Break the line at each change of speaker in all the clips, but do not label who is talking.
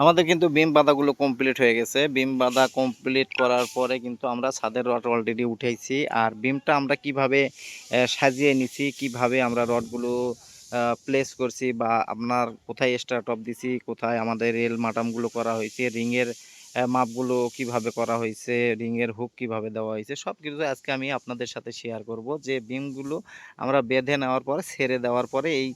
আমাদের কিন্তু বিম বাঁধাগুলো কমপ্লিট হয়ে গেছে। বিম বাঁধা কমপ্লিট করার পরে কিন্তু আমরা ছাদের রড অলরেডি উঠেছি আর বিমটা আমরা কীভাবে সাজিয়ে নিছি, কীভাবে আমরা রডগুলো প্লেস করছি বা আপনার কোথায় স্টার্ট অফ দিছি, কোথায় আমাদের রেল মাটামগুলো করা হয়েছে, রিংয়ের মাপগুলো কীভাবে করা হয়েছে, রিংয়ের হুক কীভাবে দেওয়া হয়েছে, সব কিছু আজকে আমি আপনাদের সাথে শেয়ার করব। যে বিমগুলো আমরা বেঁধে নেওয়ার পরে, ছেড়ে দেওয়ার পরে এই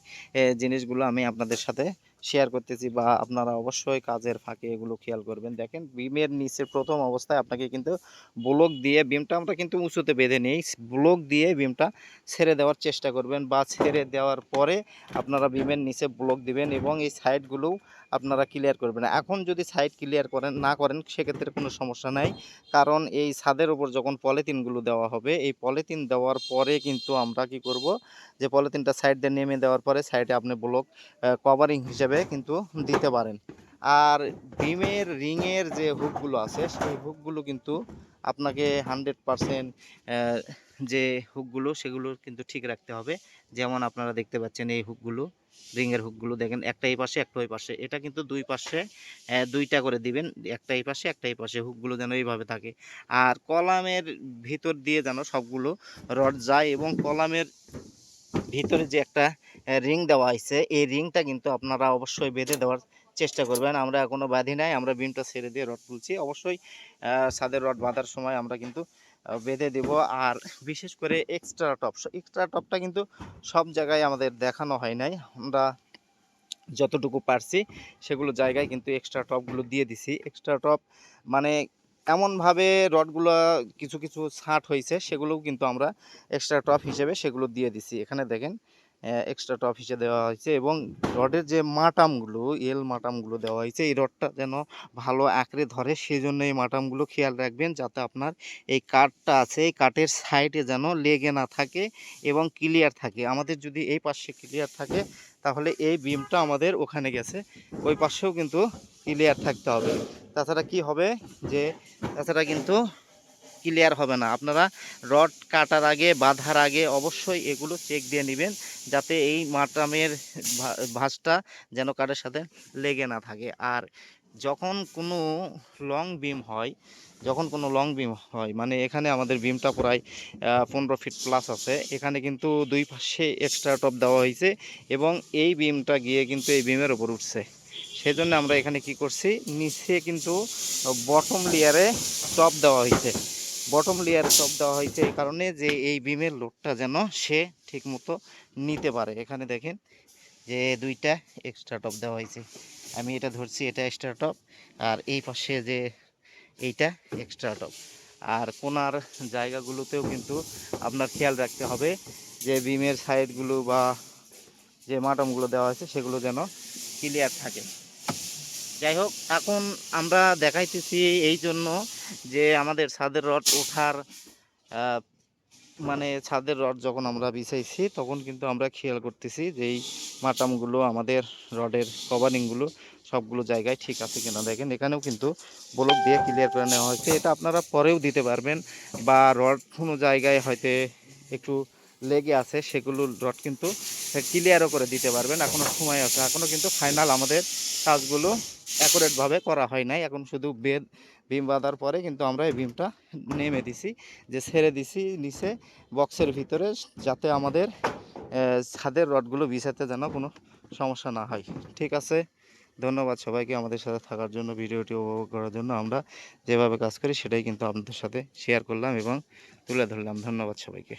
জিনিসগুলো আমি আপনাদের সাথে শেয়ার করতেছি বা আপনারা অবশ্যই কাজের ফাঁকে এগুলো খেয়াল করবেন। দেখেন, বিমের নিচে প্রথম অবস্থায় আপনাকে কিন্তু ব্লক দিয়ে বিমটা আমরা কিন্তু উঁচুতে বেঁধে নিই। ব্লক দিয়ে বিমটা ছেড়ে দেওয়ার চেষ্টা করবেন বা ছেড়ে দেওয়ার পরে আপনারা বিমের নিচে ব্লক দিবেন এবং এই সাইডগুলোও আপনারা ক্লিয়ার করবেন। এখন যদি সাইড ক্লিয়ার করেন, না করেন, সেক্ষেত্রে কোনো সমস্যা নাই। কারণ এই ছাদের উপর যখন পলিথিনগুলো দেওয়া হবে, এই পলিথিন দেওয়ার পরে কিন্তু আমরা কি করব? যে পলিথিনটা সাইড দিয়ে নেমে দেওয়ার পরে সাইডে আপনি ব্লক কভারিং হিসেবে কিন্তু দিতে পারেন। আর বিমের রিংয়ের যে হুকগুলো আছে, সেই হুকগুলো কিন্তু আপনাকে হান্ড্রেড পারসেন্ট যে হুকগুলো, সেগুলো কিন্তু ঠিক রাখতে হবে। যেমন আপনারা দেখতে পাচ্ছেন এই হুকগুলো, রিংয়ের হুকগুলো দেখেন, একটা এই পাশে, একটা ওই পাশে। এটা কিন্তু দুই পাশে দুইটা করে দিবেন, একটা এই পাশে, একটা এই পাশে, হুকগুলো যেন এইভাবে থাকে। আর কলামের ভিতর দিয়ে যেন সবগুলো রড যায় এবং কলামের ভিতরে যে একটা রিং দেওয়া হয়েছে এই রিংটা কিন্তু আপনারা অবশ্যই বেঁধে দেওয়ার চেষ্টা করবেন। আমরা এখনও বাঁধি নাই, আমরা বিমটা ছেড়ে দিয়ে রড তুলছি। অবশ্যই ছাদের রড বাঁধার সময় আমরা কিন্তু বেঁধে দেব। আর বিশেষ করে এক্সট্রা টপ এক্সট্রা টপটা কিন্তু সব জায়গায় আমাদের দেখানো হয় নাই। আমরা যতটুকু পারছি, সেগুলো জায়গায় কিন্তু এক্সট্রা টপগুলো দিয়ে দিছি। এক্সট্রা টপ মানে এমনভাবে রডগুলো কিছু কিছু ছাট হয়েছে সেগুলোও কিন্তু আমরা এক্সট্রা টপ হিসেবে সেগুলো দিয়ে দিছি। এখানে দেখেন এক্সট্রা হিসেবে দেওয়া হয়েছে এবং রডের যে মাটামগুলো এল মাটামগুলো দেওয়া হয়েছে, এই রডটা যেন ভালো আঁকড়ে ধরে সেই জন্য এই মাটামগুলো খেয়াল রাখবেন যাতে আপনার এই কাঠটা আছে, এই কাঠের সাইডে যেন লেগে না থাকে এবং ক্লিয়ার থাকে। আমাদের যদি এই পাশে ক্লিয়ার থাকে, তাহলে এই বিমটা আমাদের ওখানে গেছে। ওই পাশেও কিন্তু ক্লিয়ার থাকতে হবে। তাছাড়া কি হবে যে, তাছাড়া কিন্তু ক্লিয়ার হবে না। আপনারা রড কাটার আগে, বাঁধার আগে অবশ্যই এগুলো চেক দিয়ে নেবেন যাতে এই মাটামের ভাঁজটা যেন কাঠের সাথে লেগে না থাকে। আর যখন কোনো লং বিম হয়, যখন কোনো লং বিম হয় মানে এখানে আমাদের বিমটা প্রায় পনেরো ফিট প্লাস আছে, এখানে কিন্তু দুই পাশে এক্সট্রা টপ দেওয়া হয়েছে এবং এই বিমটা গিয়ে কিন্তু এই বিমের ওপর উঠছে। সেজন্য আমরা এখানে কি করছি, নিচে কিন্তু বটম লেয়ারে টপ দেওয়া হয়েছে। বটম লেয়ারে টপ দেওয়া হয়েছে এই কারণে যে এই বিমের লোডটা যেন সে ঠিকমতো নিতে পারে। এখানে দেখেন যে দুইটা এক্সট্রা টপ দেওয়া হয়েছে। আমি এটা ধরছি, এটা এক্সট্রা টপ আর এই পাশে যে এইটা এক্সট্রা টপ আর কোনার জায়গাগুলোতেও কিন্তু আপনার খেয়াল রাখতে হবে যে বিমের সাইডগুলো বা যে মাটমগুলো দেওয়া আছে সেগুলো যেন ক্লিয়ার থাকে। যাই হোক, এখন আমরা দেখাইতেছি এই জন্য যে আমাদের ছাদের রড ওঠার মানে ছাদের রড যখন আমরা বিছাইছি, তখন কিন্তু আমরা খেয়াল করতেছি যে এই মাটামগুলো, আমাদের রডের কভারিংগুলো সবগুলো জায়গায় ঠিক আছে কিনা। দেখেন, এখানেও কিন্তু ব্লক দিয়ে ক্লিয়ার করে নেওয়া হয়েছে। এটা আপনারা পরেও দিতে পারবেন বা রড কোনো জায়গায় হয়তো একটু লেগে আছে, সেগুলো রড কিন্তু ক্লিয়ারও করে দিতে পারবেন। এখনও সময় আছে। এখনও কিন্তু ফাইনাল আমাদের কাজগুলো অ্যাকুরেটভাবে করা হয় নাই। এখন শুধু বেদ বিম বাঁধার পরে কিন্তু আমরা এই বিমটা নেমে দিছি, যে ছেড়ে দিছি নিচে বক্সের ভিতরে, যাতে আমাদের ছাদের রডগুলো বিছাতে যেন কোনো সমস্যা না হয়। ঠিক আছে? ধন্যবাদ সবাইকে আমাদের সাথে থাকার জন্য, ভিডিওটি উপভোগ করার জন্য। আমরা যেভাবে কাজ করি সেটাই কিন্তু আপনাদের সাথে শেয়ার করলাম এবং তুলে ধরলাম। ধন্যবাদ সবাইকে।